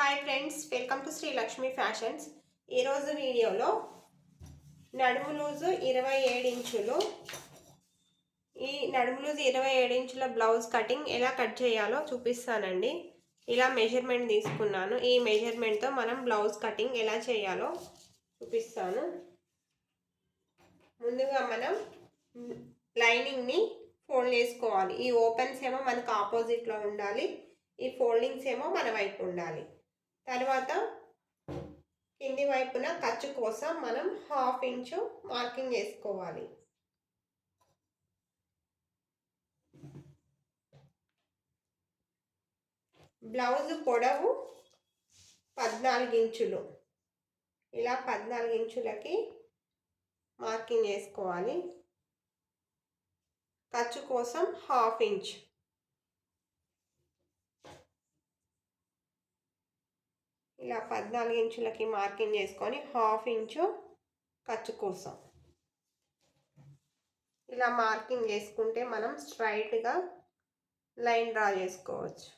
Hi friends welcome to Shri Lakshmi fashions ఈరోజు వీడియోలో నడుము లూజు ఇరవై ఏడు ఇంచులు. ఈ నడుము లూజు ఇరవై ఏడు ఇంచుల బ్లౌజ్ కటింగ్ ఎలా కట్ చేయాలో చూపిస్తానండి. ఇలా మెజర్మెంట్ తీసుకున్నాను. ఈ మెజర్మెంట్తో మనం బ్లౌజ్ కటింగ్ ఎలా చేయాలో చూపిస్తాను. ముందుగా మనం లైనింగ్ని ఫోల్డ్ చేసుకోవాలి. ఈ ఓపెన్స్ ఏమో మనకు ఆపోజిట్లో ఉండాలి. ఈ ఫోల్డింగ్స్ ఏమో మన వైపు ఉండాలి. తర్వాత కింది వైపున ఖర్చు కోసం మనం హాఫ్ ఇంచు మార్కింగ్ చేసుకోవాలి. బ్లౌజ్ పొడవు పద్నాలుగు ఇంచులు. ఇలా పద్నాలుగు ఇంచులకి మార్కింగ్ వేసుకోవాలి ఖర్చు కోసం హాఫ్ ఇంచ్ ఇలా పద్నాలుగు ఇంచులకి మార్కింగ్ చేసుకొని హాఫ్ ఇంచు ఖర్చు కోసం. ఇలా మార్కింగ్ చేసుకుంటే మనం స్ట్రైట్గా లైన్ డ్రా చేసుకోవచ్చు.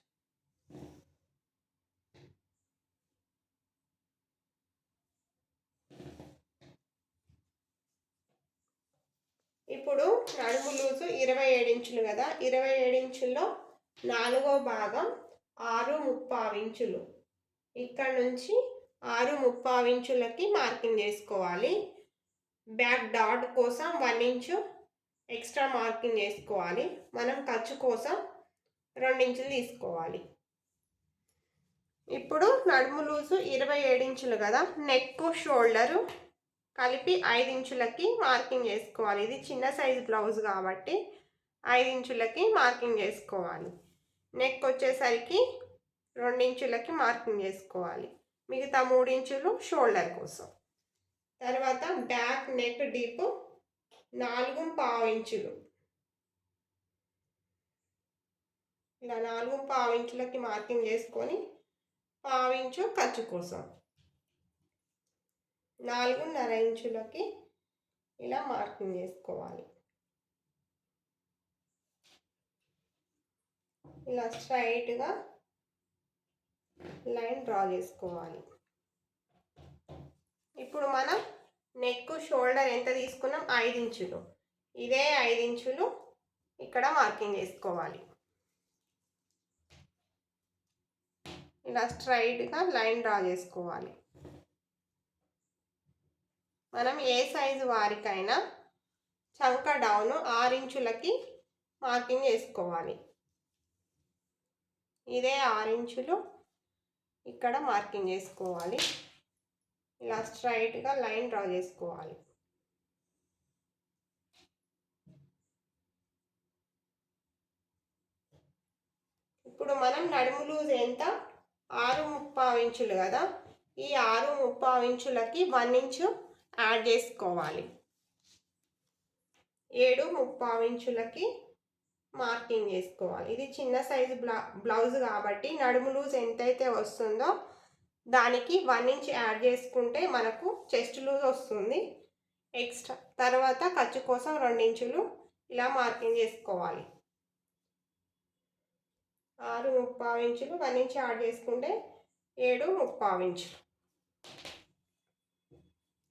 ఇప్పుడు నడుము లూజు ఇరవై ఏడు ఇంచులు కదా ఇరవై ఏడు ఇంచుల్లో నాలుగో భాగం ఆరు ముప్పావు ఇంచులు. ఇక్కడ నుంచి ఆరు ముప్పావు ఇంచులకి మార్కింగ్ చేసుకోవాలి. బ్యాక్ డాట్ కోసం వన్ ఇంచు ఎక్స్ట్రా మార్కింగ్ చేసుకోవాలి. మనం ఖర్చు కోసం రెండు ఇంచులు తీసుకోవాలి. ఇప్పుడు నడుము లూజు ఇరవై ఏడు ఇంచులు కదా. నెక్ షోల్డరు కలిపి ఐదు ఇంచులకి మార్కింగ్ చేసుకోవాలి. ఇది చిన్న సైజు బ్లౌజ్ కాబట్టి ఐదు ఇంచులకి మార్కింగ్ చేసుకోవాలి. నెక్ వచ్చేసరికి రెండించులకి మార్కింగ్ చేసుకోవాలి. మిగతా మూడించులు షోల్డర్ కోసం. తర్వాత బ్యాక్ నెక్ డీప్ నాలుగు పావు ఇంచులు. ఇలా నాలుగు పావు ఇంచులకి మార్కింగ్ చేసుకొని పావు ఇంచు ఖర్చు కోసం. నాలుగున్నర ఇంచులకి ఇలా మార్కింగ్ చేసుకోవాలి. ఇలా స్ట్రైట్గా లైన్ డ్రా చేసుకోవాలి. ఇప్పుడు మనం నెక్ షోల్డర్ ఎంత తీసుకున్నాం? ఐదు ఇంచులు. ఇదే ఐదు ఇంచులు ఇక్కడ మార్కింగ్ చేసుకోవాలి. ఇలా స్ట్రైట్గా లైన్ డ్రా చేసుకోవాలి. మనం ఏ సైజు వారికైనా చంక డౌన్ ఆరు ఇంచులకి మార్కింగ్ చేసుకోవాలి. ఇదే ఆరు ఇంచులు. ఇక్కడ మార్కింగ్ చేసుకోవాలి. ఇలా స్ట్రైట్గా లైన్ డ్రా చేసుకోవాలి. ఇప్పుడు మనం నడుము లూజ్ ఎంత? ఆరు ముప్పావు ఇంచులు కదా? ఈ ఆరు ముప్పావు ఇంచులకి వన్ ఇంచు యాడ్ చేసుకోవాలి. ఏడు ముప్పావు ఇంచులకి మార్కింగ్ చేసుకోవాలి. ఇది చిన్న సైజు బ్లా బ్లౌజ్ కాబట్టి నడుము లూజ్ ఎంతైతే వస్తుందో దానికి వన్ ఇంచ్ యాడ్ చేసుకుంటే మనకు చెస్ట్ లూజ్ వస్తుంది. ఎక్స్ట్రా. తర్వాత ఖర్చు కోసం రెండు ఇంచులు ఇలా మార్కింగ్ చేసుకోవాలి. ఆరు ముప్పావు ఇంచులు వన్ ఇంచ్ యాడ్ చేసుకుంటే ఏడు ముప్పావు ఇంచులు.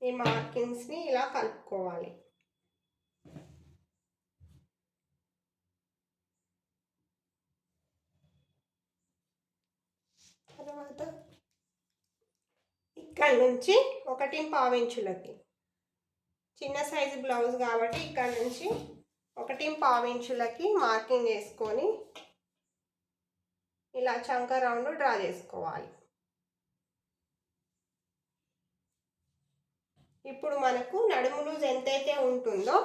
ఈ మార్కింగ్స్ని ఇలా కలుపుకోవాలి తర్వాత ఇక్కడ నుంచి ఒకటి పావించులకి చిన్న సైజు బ్లౌజ్ కాబట్టి ఇక్కడ నుంచి ఒకటి పావించులకి మార్కింగ్ చేసుకొని ఇలా చంక రౌండ్ డ్రా చేసుకోవాలి. ఇప్పుడు మనకు నడుము లూజ్ ఎంతైతే ఉంటుందో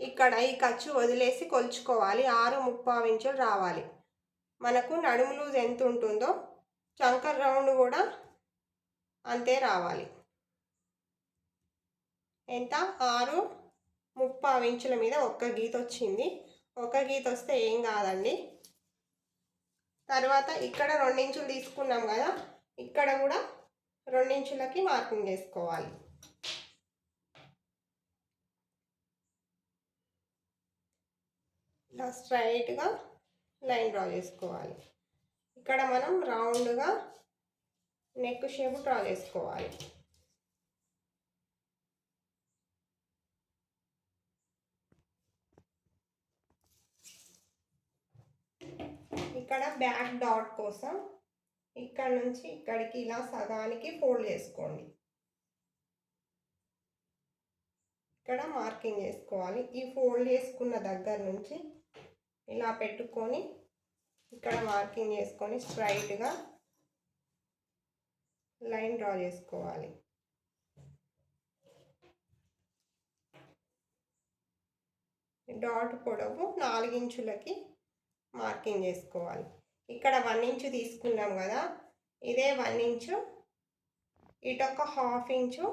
ఇక్కడ ఈ ఖర్చు వదిలేసి కొలుచుకోవాలి. ఆరు ముప్పావు ఇంచులు రావాలి. మనకు నడుము లూజ్ ఎంత ఉంటుందో చంకర్ రౌండ్ కూడా అంతే రావాలి. ఎంత? ఆరు ముప్పావు ఇంచుల మీద ఒక్క గీత వచ్చింది. ఒక గీత వస్తే ఏం కాదండి. తర్వాత ఇక్కడ రెండించులు తీసుకున్నాం కదా ఇక్కడ కూడా రెండించులకి మార్కింగ్ చేసుకోవాలి. ఇలా స్ట్రైట్గా లైన్ డ్రా చేసుకోవాలి. ఇక్కడ మనం రౌండ్గా నెక్ షేప్ డ్రా చేసుకోవాలి. ఇక్కడ బ్యాక్ డాట్ కోసం ఇక్కడ నుంచి ఇక్కడికి ఇలా సగానికి ఫోల్డ్ చేసుకోండి. ఇక్కడ మార్కింగ్ చేసుకోవాలి. ఈ ఫోల్డ్ చేసుకున్న దగ్గర నుంచి ఇలా పెట్టుకొని ఇక్కడ మార్కింగ్ చేసుకొని స్ట్రైట్గా లైన్ డ్రా చేసుకోవాలి. డాట్ పొడవు నాలుగించులకి మార్కింగ్ చేసుకోవాలి. ఇక్కడ వన్ ఇంచు తీసుకున్నాం కదా ఇదే వన్ ఇంచు ఇటొక హాఫ్ ఇంచు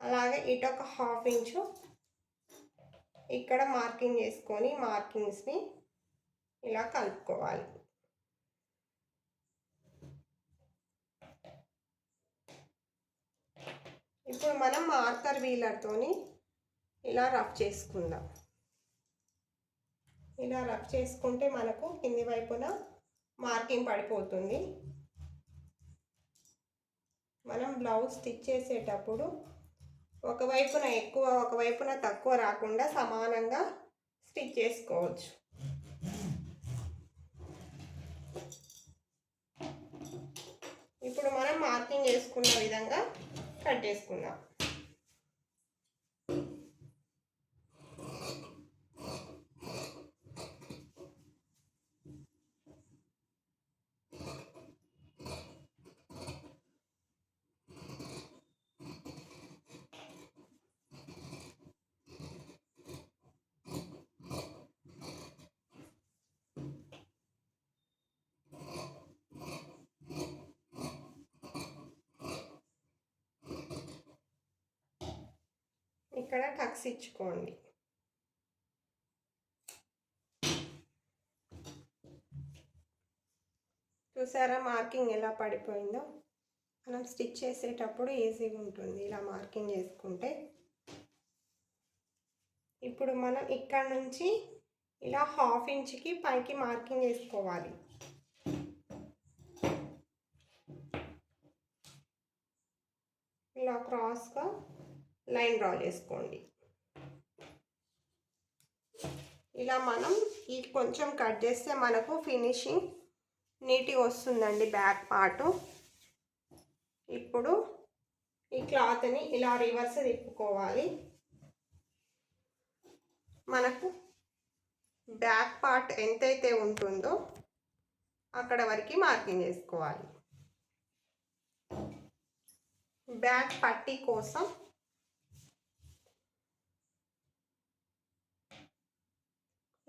అలాగే ఇటొక హాఫ్ ఇంచు ఇక్కడ మార్కింగ్ చేసుకొని మార్కింగ్స్ని ఇలా కలుపుకోవాలి. ఇప్పుడు మనం మార్కర్ వీలర్తోని ఇలా రఫ్ చేసుకుందాం. ఇలా రఫ్ చేసుకుంటే మనకు కింది వైపున మార్కింగ్ పడిపోతుంది. మనం బ్లౌజ్ స్టిచ్ చేసేటప్పుడు ఒకవైపున ఎక్కువ ఒకవైపున తక్కువ రాకుండా సమానంగా స్టిచ్ చేసుకోవచ్చు. ఇప్పుడు మనం మార్కింగ్ చేసుకున్న విధంగా కట్ చేసుకుందాం. ఇక్కడ టక్స్ ఇచ్చుకోండి చూసారా మార్కింగ్ ఎలా పడిపోయిందో? మనం స్టిచ్ చేసేటప్పుడు ఈజీగా ఉంటుంది ఇలా మార్కింగ్ చేసుకుంటే. ఇప్పుడు మనం ఇక్కడ నుంచి ఇలా హాఫ్ ఇంచ్కి పైకి మార్కింగ్ వేసుకోవాలి ఇలా క్రాస్గా లైన్ డ్రా చేసుకోండి. ఇలా మనం ఈ కొంచెం కట్ చేస్తే మనకు ఫినిషింగ్ నీట్గా వస్తుందండి బ్యాక్ పార్ట్. ఇప్పుడు ఈ క్లాత్ని ఇలా రివర్స్ తిప్పుకోవాలి. మనకు బ్యాక్ పార్ట్ ఎంతైతే ఉంటుందో అక్కడ వరకు మార్కింగ్ చేసుకోవాలి. బ్యాక్ పట్టీ కోసం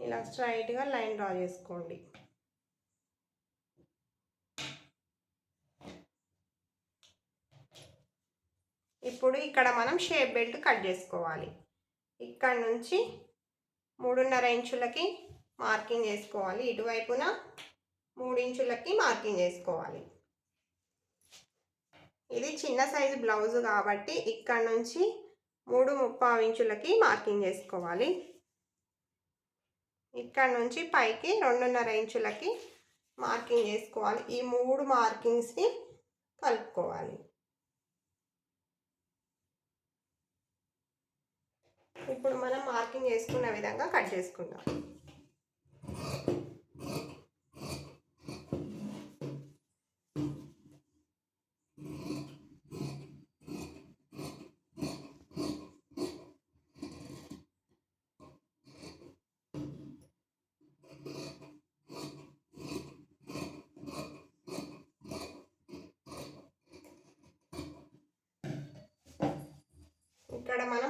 ఇలా స్ట్రైట్గా లైన్ డ్రా చేసుకోండి. ఇప్పుడు ఇక్కడ మనం షేప్ బెల్ట్ కట్ చేసుకోవాలి. ఇక్కడ నుంచి మూడున్నర ఇంచులకి మార్కింగ్ చేసుకోవాలి. ఇటువైపున మూడు ఇంచులకి మార్కింగ్ చేసుకోవాలి. ఇది చిన్న సైజు బ్లౌజ్ కాబట్టి ఇక్కడ నుంచి మూడు ముప్పావు ఇంచులకి మార్కింగ్ చేసుకోవాలి. ఇక్కడ నుంచి పైకి రెండున్నర ఇంచులకి మార్కింగ్ చేసుకోవాలి. ఈ మూడు మార్కింగ్స్ని కలుపుకోవాలి. ఇప్పుడు మనం మార్కింగ్ చేసుకున్న విధంగా కట్ చేసుకుందాం ఇక్కడ మనం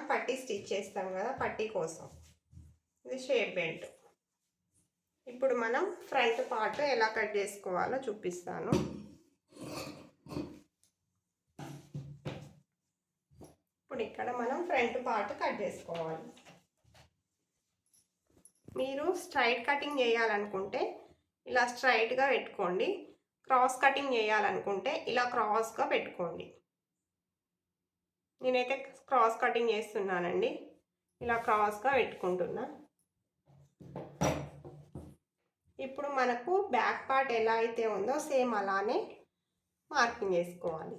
ఇచ్చేస్తాం చేస్తాం కదా పట్టీ కోసం. ఇది షేప్ బెల్ట్. ఇప్పుడు మనం ఫ్రంట్ పార్ట్ ఎలా కట్ చేసుకోవాలో చూపిస్తాను. ఇప్పుడు ఇక్కడ మనం ఫ్రంట్ పార్ట్ కట్ చేసుకోవాలి. మీరు స్ట్రైట్ కటింగ్ చేయాలనుకుంటే ఇలా స్ట్రైట్గా పెట్టుకోండి. క్రాస్ కటింగ్ చేయాలనుకుంటే ఇలా క్రాస్గా పెట్టుకోండి. నేనైతే క్రాస్ కటింగ్ చేస్తున్నానండి. ఇలా క్రాస్గా పెట్టుకుంటున్నా. ఇప్పుడు మనకు బ్యాక్ పార్ట్ ఎలా అయితే ఉందో సేమ్ అలానే మార్కింగ్ వేసుకోవాలి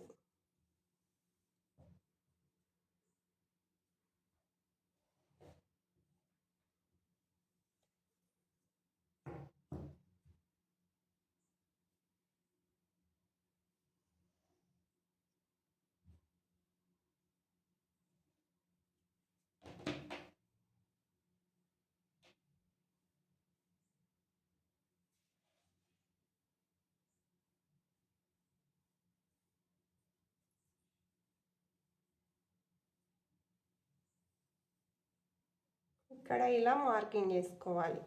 ఇక్కడ ఇలా మార్కింగ్ చేసుకోవాలి.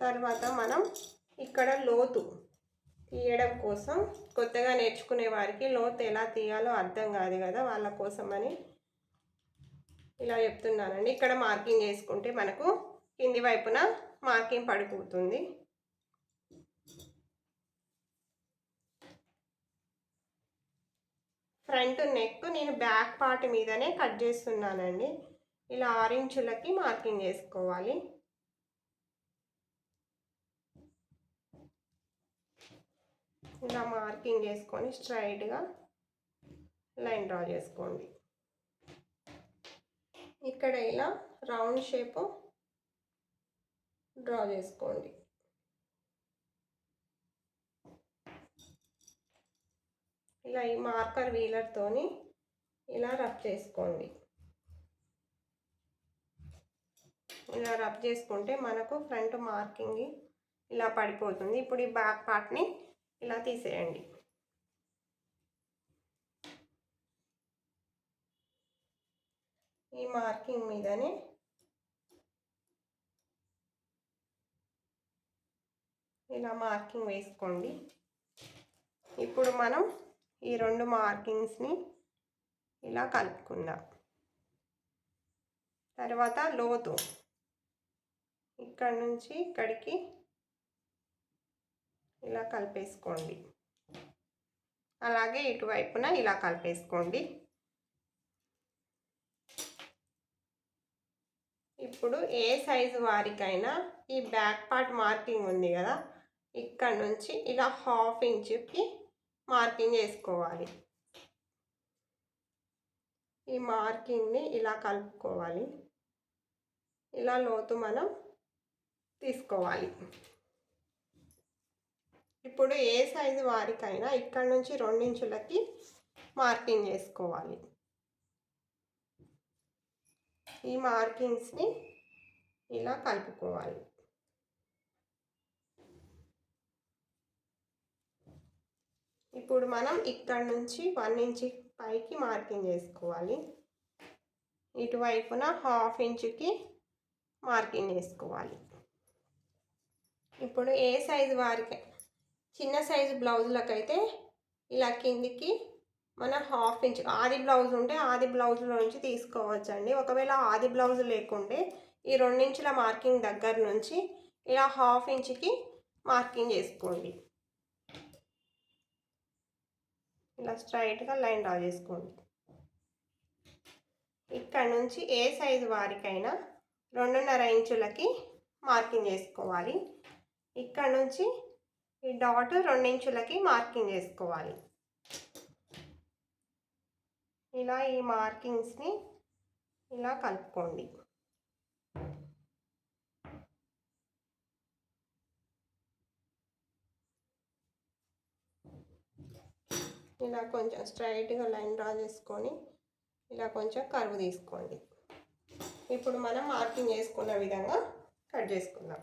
తర్వాత మనం ఇక్కడ లోతు తీయడం కోసం కొత్తగా నేర్చుకునే వారికి లోతు ఎలా తీయాలో అర్థం కాదు కదా వాళ్ళ కోసమని ఇలా చెప్తున్నానండి. ఇక్కడ మార్కింగ్ చేసుకుంటే మనకు కింది వైపున మార్కింగ్ పడిపోతుంది. ఫ్రంట్ నెక్ నేను బ్యాక్ పార్ట్ మీదనే కట్ చేస్తున్నానండి. ఇలా ఆరెంజ్లకి మార్కింగ్ చేసుకోవాలి. ఇలా మార్కింగ్ చేసుకొని స్ట్రైట్గా లైన్ డ్రా చేసుకోండి. ఇక్కడ ఇలా రౌండ్ షేపు డ్రా చేసుకోండి. ఇలా ఈ మార్కర్ వీలర్తోని ఇలా రఫ్ చేసుకోండి. ఇలా రబ్ చేసుకుంటే మనకు ఫ్రంట్ మార్కింగ్ ఇలా పడిపోతుంది. ఇప్పుడు ఈ బ్యాక్ పార్ట్ని ఇలా తీసేయండి. ఈ మార్కింగ్ మీదనే ఇలా మార్కింగ్ వేసుకోండి. ఇప్పుడు మనం ఈ రెండు మార్కింగ్స్ని ఇలా కలుపుకుందాం. తర్వాత లోతు. ఇక్కడ నుంచి ఇక్కడికి ఇలా కలిపేసుకోండి. అలాగే ఇటువైపున ఇలా కలిపేసుకోండి. ఇప్పుడు ఏ సైజు వారికైనా ఈ బ్యాక్ పార్ట్ మార్కింగ్ ఉంది కదా ఇక్కడ నుంచి ఇలా హాఫ్ ఇంచుకి మార్కింగ్ చేసుకోవాలి. ఈ మార్కింగ్ని ఇలా కలుపుకోవాలి. ఇలా లోతు మనం తీసుకోవాలి. ఇప్పుడు ఏ సైజు వారికైనా ఇక్కడ నుంచి రెండించులకి మార్కింగ్ చేసుకోవాలి. ఈ మార్కింగ్స్ని ఇలా కలుపుకోవాలి. ఇప్పుడు మనం ఇక్కడ నుంచి వన్ ఇంచ్ పైకి మార్కింగ్ చేసుకోవాలి. ఇటువైపున హాఫ్ ఇంచుకి మార్కింగ్ చేసుకోవాలి. ఇప్పుడు ఏ సైజు వారికి? చిన్న సైజు బ్లౌజులకైతే ఇలా కిందికి మన హాఫ్ ఇంచ్ ఆది బ్లౌజ్ ఉంటే ఆది బ్లౌజ్లో నుంచి తీసుకోవచ్చండి. ఒకవేళ ఆది బ్లౌజ్ లేకుంటే ఈ రెండించుల మార్కింగ్ దగ్గర నుంచి ఇలా హాఫ్ ఇంచ్కి మార్కింగ్ చేసుకోండి. ఇలా స్ట్రైట్గా లైన్ డ్రా చేసుకోండి. ఇక్కడ నుంచి ఏ సైజు వారికైనా రెండున్నర ఇంచులకి మార్కింగ్ చేసుకోవాలి. ఇక్కడ నుంచి ఈ డాట్ రెండించులకి మార్కింగ్ చేసుకోవాలి. ఇలా ఈ మార్కింగ్స్ని ఇలా కలుపుకోండి. ఇలా కొంచెం స్ట్రైట్గా లైన్ డ్రా చేసుకొని ఇలా కొంచెం కరువు తీసుకోండి. ఇప్పుడు మనం మార్కింగ్ చేసుకున్న విధంగా కట్ చేసుకుందాం.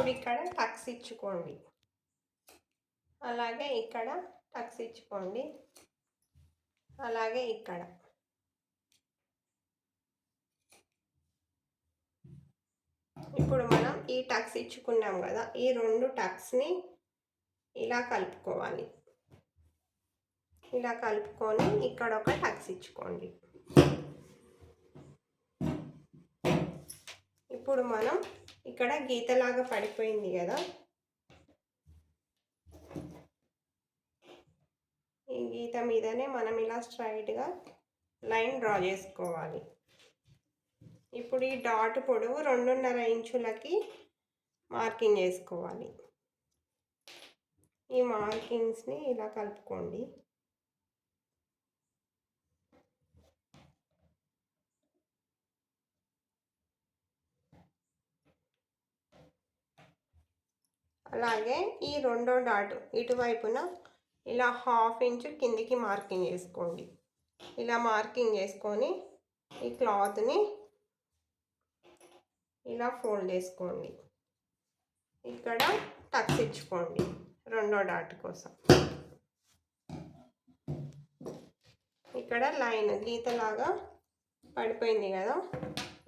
ఇప్పుడు ఇక్కడ టక్స్ ఇచ్చుకోండి. అలాగే ఇక్కడ టక్స్ ఇచ్చుకోండి. అలాగే ఇక్కడ. ఇప్పుడు మనం ఈ టక్స్ ఇచ్చుకున్నాం కదా ఈ రెండు టక్స్ని ఇలా కలుపుకోవాలి. ఇలా కలుపుకొని ఇక్కడ ఒక టక్స్ ఇచ్చుకోండి. ఇప్పుడు మనం ఇక్కడ గీతలాగా పడిపోయింది కదా. ఈ గీత మీదనే మనం ఇలా స్ట్రైట్గా లైన్ డ్రా చేసుకోవాలి. ఇప్పుడు ఈ డాట్ పొడవు రెండున్నర ఇంచులకి మార్కింగ్ చేసుకోవాలి. ఈ మార్కింగ్స్ని ఇలా కలుపుకోండి. అలాగే ఈ రెండో డాట్ ఇటువైపున ఇలా హాఫ్ ఇంచ్ కిందికి మార్కింగ్ చేసుకోండి. ఇలా మార్కింగ్ చేసుకొని ఈ క్లాత్ని ఇలా ఫోల్డ్ చేసుకోండి. ఇక్కడ టక్స్ ఇచ్చుకోండి రెండో డాట్ కోసం. ఇక్కడ లైన్ గీతలాగా పడిపోయింది కదా.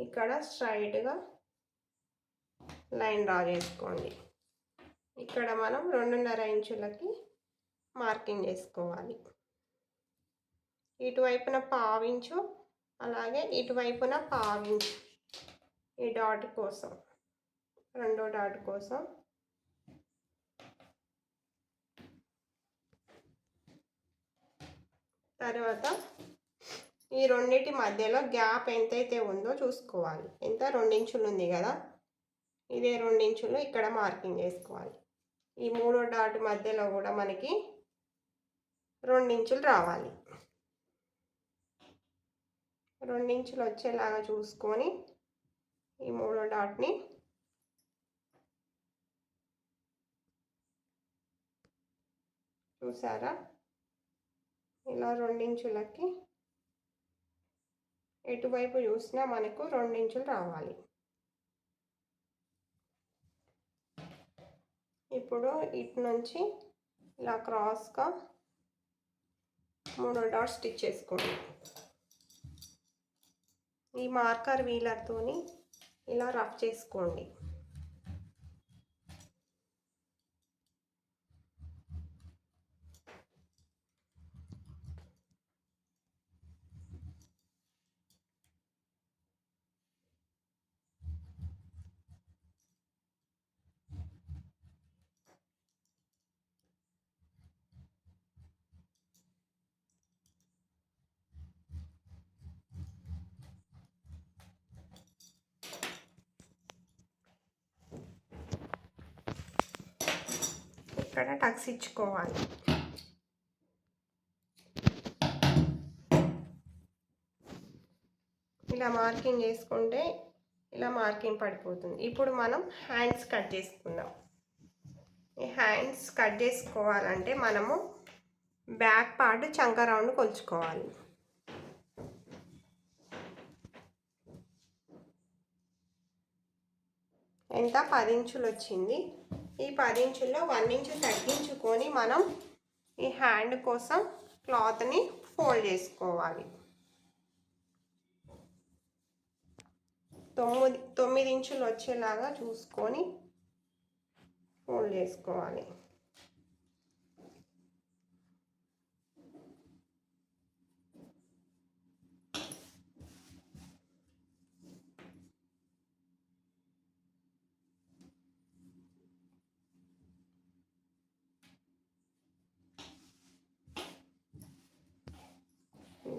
ఇక్కడ స్ట్రైట్గా లైన్ డ్రా చేసుకోండి. ఇక్కడ మనం రెండున్నర ఇంచులకి మార్కింగ్ చేసుకోవాలి. ఇటువైపున పావించు అలాగే ఇటువైపున పావించు ఈ డాట్ కోసం రెండో డాట్ కోసం. తర్వాత ఈ రెండింటి మధ్యలో గ్యాప్ ఎంతైతే ఉందో చూసుకోవాలి. ఎంత? రెండించులు ఉంది కదా. ఇదే రెండించులు ఇక్కడ మార్కింగ్ చేసుకోవాలి. ఈ మూడో డాట్ మధ్యలో కూడా మనకి రెండించులు రావాలి. రెండించులు వచ్చేలాగా చూసుకొని ఈ మూడో డాట్ని చూసారా? ఇలా రెండించులకి ఎటువైపు చూసినా మనకు రెండించులు రావాలి. ఇప్పుడు ఇటు నుంచి ఇలా క్రాస్గా మూడో డాట్ స్టిచ్ చేసుకోండి. ఈ మార్కర్ వీలర్తోని ఇలా రఫ్ చేసుకోండి. ఇక్కడ టక్స్ ఇచ్చుకోవాలి ఇలా మార్కింగ్ చేసుకుంటే ఇలా మార్కింగ్ పడిపోతుంది. ఇప్పుడు మనం హ్యాండ్స్ కట్ చేసుకుందాం. ఈ హ్యాండ్స్ కట్ చేసుకోవాలంటే మనము బ్యాక్ పార్ట్ చంక రౌండ్ కొలుచుకోవాలి. ఎంత? పది ఇంచులు వచ్చింది ఈ పది ఇంచుల్లో వన్ ఇంచు తగ్గించుకొని మనం ఈ హ్యాండ్ కోసం క్లాత్ని ఫోల్డ్ చేసుకోవాలి. తొమ్మిది తొమ్మిది ఇంచులు వచ్చేలాగా చూసుకొని ఫోల్డ్ చేసుకోవాలి.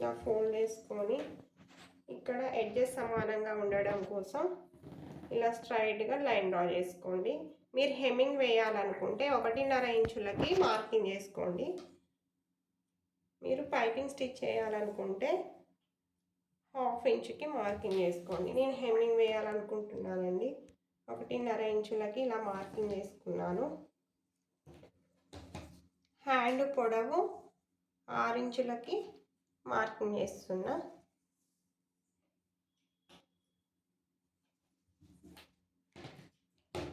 ఇలా ఫోల్డ్ చేసుకొని ఇక్కడ ఎడ్జెస్ సమానంగా ఉండడం కోసం ఇలా స్ట్రైట్గా లైన్ డ్రా చేసుకోండి. మీరు హెమ్మింగ్ వేయాలనుకుంటే ఒకటిన్నర ఇంచులకి మార్కింగ్ చేసుకోండి. మీరు పైపింగ్ స్టిచ్ చేయాలనుకుంటే హాఫ్ ఇంచుకి మార్కింగ్ చేసుకోండి. నేను హెమ్మింగ్ వేయాలనుకుంటున్నానండి. ఒకటిన్నర ఇంచులకి ఇలా మార్కింగ్ చేసుకున్నాను. హ్యాండ్ పొడవు ఆరు ఇంచులకి మార్కింగ్ చేస్తున్నా.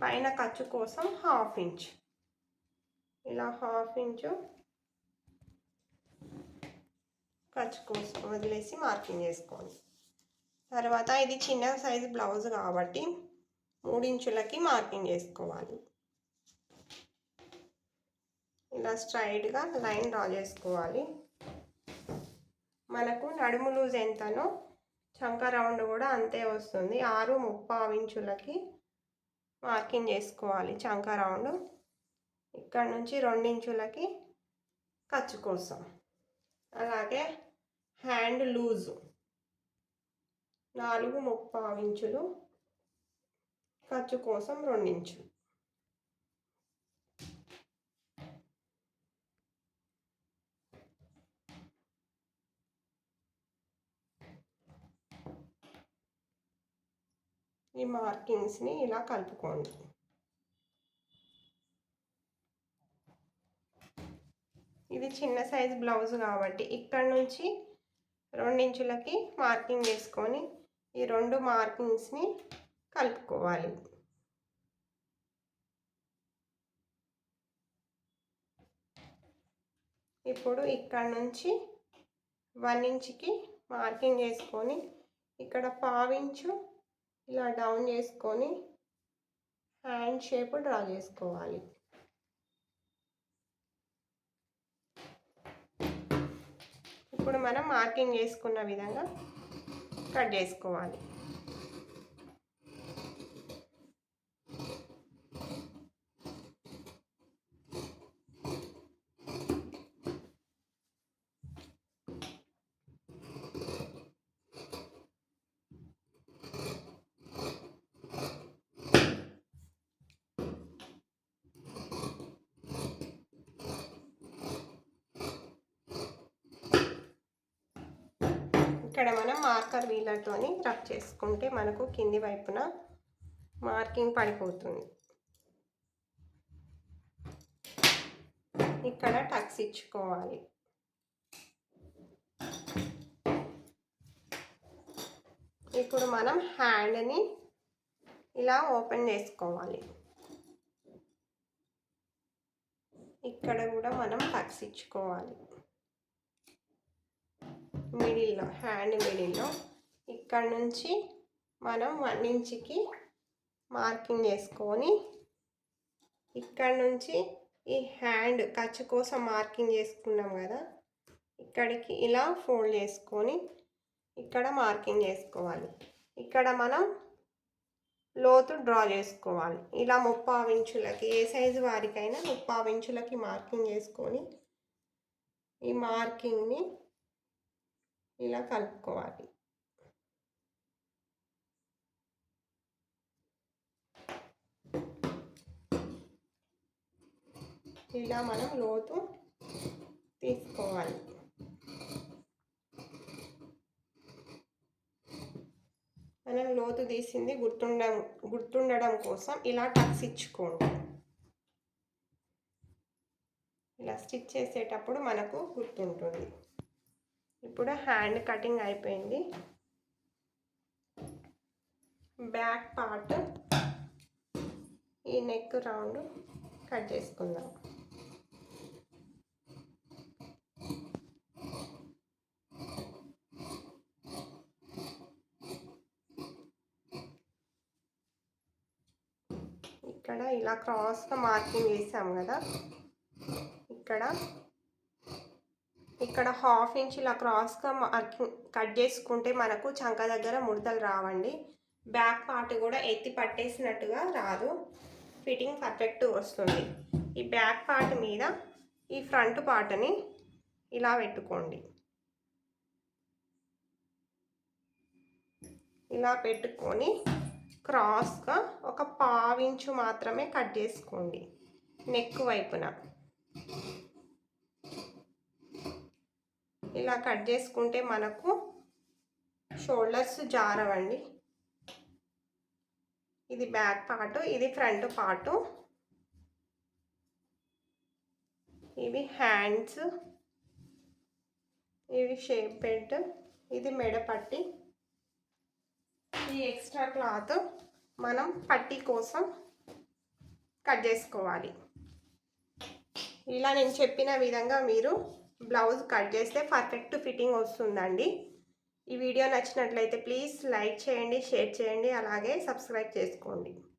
పైన ఖర్చు కోసం హాఫ్ ఇంచ్. ఇలా హాఫ్ ఇంచు ఖర్చు కోసం వదిలేసి మార్కింగ్ చేసుకోండి తర్వాత ఇది చిన్న సైజు బ్లౌజ్ కాబట్టి మూడించులకి మార్కింగ్ చేసుకోవాలి. ఇలా స్ట్రైట్గా లైన్ డ్రా చేసుకోవాలి. మనకు నడుము లూజ్ ఎంతనో చంక రౌండ్ కూడా అంతే వస్తుంది. ఆరు ముప్పావు ఇంచులకి మార్కింగ్ చేసుకోవాలి చంక రౌండ్. ఇక్కడ నుంచి రెండించులకి ఖర్చు కోసం. అలాగే హ్యాండ్ లూజు. నాలుగు ముప్పావు ఇంచులు ఖర్చు కోసం రెండించులు ఈ మార్కింగ్స్ని ఇలా కలుపుకోండి. ఇది చిన్న సైజ్ బ్లౌజ్ కాబట్టి ఇక్కడ నుంచి రెండించులకి మార్కింగ్ వేసుకొని ఈ రెండు మార్కింగ్స్ని కలుపుకోవాలి. ఇప్పుడు ఇక్కడ నుంచి వన్ ఇంచ్కి మార్కింగ్ చేసుకొని ఇక్కడ పావించు ఇలా డౌన్ చేసుకొని హ్యాండ్ షేప్ డ్రా చేసుకోవాలి. ఇప్పుడు మనం మార్కింగ్ చేసుకున్న విధంగా కట్ చేసుకోవాలి. ఇక్కడ మనం మార్కర్ వీలర్తోని రబ్ చేసుకుంటే మనకు కింది వైపున మార్కింగ్ పడిపోతుంది. ఇక్కడ టక్స్ ఇచ్చుకోవాలి. ఇప్పుడు మనం హ్యాండ్ని ఇలా ఓపెన్ చేసుకోవాలి. ఇక్కడ కూడా మనం టక్స్ ఇచ్చుకోవాలి. మిడిల్లో హ్యాండ్ మిడిల్లో. ఇక్కడ నుంచి మనం వన్ ఇంచ్కి మార్కింగ్ చేసుకొని ఇక్కడ నుంచి ఈ హ్యాండ్ ఖర్చు కోసం మార్కింగ్ చేసుకున్నాం కదా. ఇక్కడికి ఇలా ఫోల్డ్ చేసుకొని ఇక్కడ మార్కింగ్ చేసుకోవాలి. ఇక్కడ మనం లోతు డ్రా చేసుకోవాలి. ఇలా ముప్పావు ఇంచులకి ఏ సైజు వారికైనా ముప్పావు ఇంచులకి మార్కింగ్ చేసుకొని ఈ మార్కింగ్ని ఇలా కలుపుకోవాలి. ఇలా మనం లోతు తీసుకోవాలి. మనం లోతు తీసింది గుర్తుండ గుర్తుండడం కోసం ఇలా టక్స్ ఇచ్చుకోండి. ఇలా స్టిచ్ చేసేటప్పుడు మనకు గుర్తుంటుంది. ఇప్పుడు హ్యాండ్ కటింగ్ అయిపోయింది. బ్యాక్ పార్ట్ ఈ నెక్ రౌండ్ కట్ చేసుకుందాం. ఇక్కడ ఇలా క్రాస్గా మార్కింగ్ వేసాం కదా. ఇక్కడ ఇక్కడ హాఫ్ ఇంచ్ ఇలా క్రాస్గా కట్ చేసుకుంటే మనకు చంక దగ్గర ముడతలు రావండి. బ్యాక్ పార్ట్ కూడా ఎత్తి పట్టేసినట్టుగా రాదు. ఫిట్టింగ్ పర్ఫెక్ట్ వస్తుంది. ఈ బ్యాక్ పార్ట్ మీద ఈ ఫ్రంట్ పార్ట్ని ఇలా పెట్టుకోండి. ఇలా పెట్టుకొని క్రాస్గా ఒక పావించు మాత్రమే కట్ చేసుకోండి. నెక్ వైపున. ఇలా కట్ చేసుకుంటే మనకు షోల్డర్స్ జారవండి. ఇది బ్యాక్ పార్ట్ ఇది ఫ్రంట్ పార్ట్. ఇవి హ్యాండ్స్ ఇవి షేప్ బెల్ట్ ఇది మెడ పట్టి. ఈ ఎక్స్ట్రా క్లాత్ మనం పట్టి కోసం కట్ చేసుకోవాలి. ఇలా నేను చెప్పిన విధంగా మీరు బ్లౌజ్ కట్ చేస్తే పర్ఫెక్ట్ ఫిట్టింగ్ వస్తుందండి. ఈ వీడియో నచ్చినట్లయితే ప్లీజ్ లైక్ చేయండి షేర్ చేయండి అలాగే సబ్స్క్రైబ్ చేసుకోండి.